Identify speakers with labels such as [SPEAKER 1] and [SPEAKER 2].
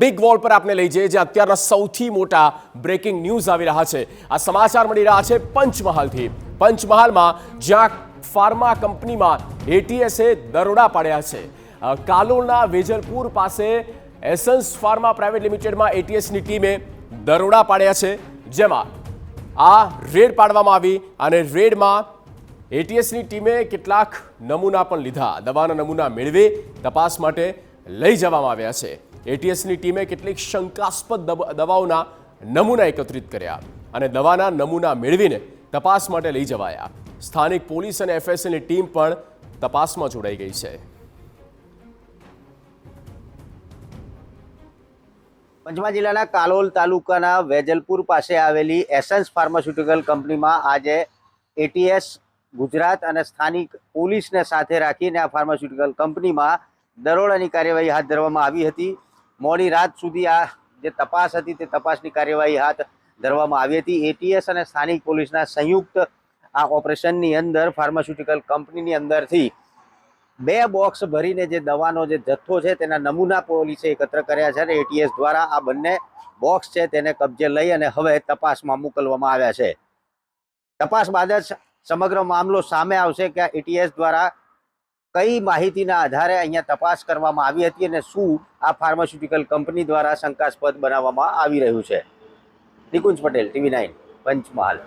[SPEAKER 1] Big wall પર આપણે લઈ જઈએ, જે અત્યારના સૌથી મોટા બ્રેકિંગ ન્યૂઝ આવી રહ્યા છે. આ સમાચાર મળી રહ્યા છે પંચમહાલથી. પંચમહાલમાં જ્યાં ફાર્મા કંપનીમાં એટીએસે દરોડા પાડ્યા છે. કાલોલના વેજલપુર પાસે એસન્સ ફાર્મા પ્રાઇવેટ લિમિટેડમાં એટીએસની ટીમે દરોડા પાડ્યા છે. જેમાં આ રેડ પાડવામાં આવી અને રેડમાં એટીએસની ટીમે કેટલાક નમૂના પણ લીધા. દવાના નમૂના મેળવી, તપાસ માટે લઈ જવામાં આવ્યા છે. એટીએસની ટીમે કેટલીક શંકાસ્પદ દવાઓના નમૂના એકત્રિત કર્યા અને દવાના નમૂના મેળવીને તપાસ માટે લઈ જવાયા. સ્થાનિક પોલીસ અને એફએસએની ટીમ પણ તપાસમાં જોડાઈ ગઈ છે.
[SPEAKER 2] પંચમહાલ જિલ્લાના કાલોલ તાલુકાના વેજલપુર પાસે આવેલી એસન્સ ફાર્માસ્યુટિકલ કંપનીમાં આજે એટીએસ, ગુજરાત અને સ્થાનિક પોલીસને સાથે રાખીને આ ફાર્માસ્યુટિકલ કંપનીમાં દરોડાની કાર્યવાહી હાથ ધરવામાં આવી હતી. મોડી રાત સુધી આ જે તપાસ હતી તે તપાસની કાર્યવાહી હાથ ધરવામાં આવી હતી. એટીએસ અને સ્થાનિક પોલીસના સંયુક્ત આ ઓપરેશનની અંદર ફાર્માસ્યુટિકલ કંપનીની અંદરથી બે બોક્સ ભરીને જે દવાનો જે જથ્થો છે તેના નમૂના પોલીસે એકત્ર કર્યા છે અને એટીએસ દ્વારા આ બંને બોક્સ છે તેને કબજે લઈ અને હવે તપાસમાં મોકલવામાં આવ્યા છે. તપાસ બાદ જ સમગ્ર મામલો સામે આવશે કે એટીએસ દ્વારા કઈ માહિતીના આધારે અહીંયા તપાસ કરવામાં આવી હતી અને શું આ ફાર્માસ્યુટિકલ કંપની દ્વારા શંકાસ્પદ બનાવવામાં આવી રહ્યું છે? Nikunj Patel, TV nine, Panchmahal.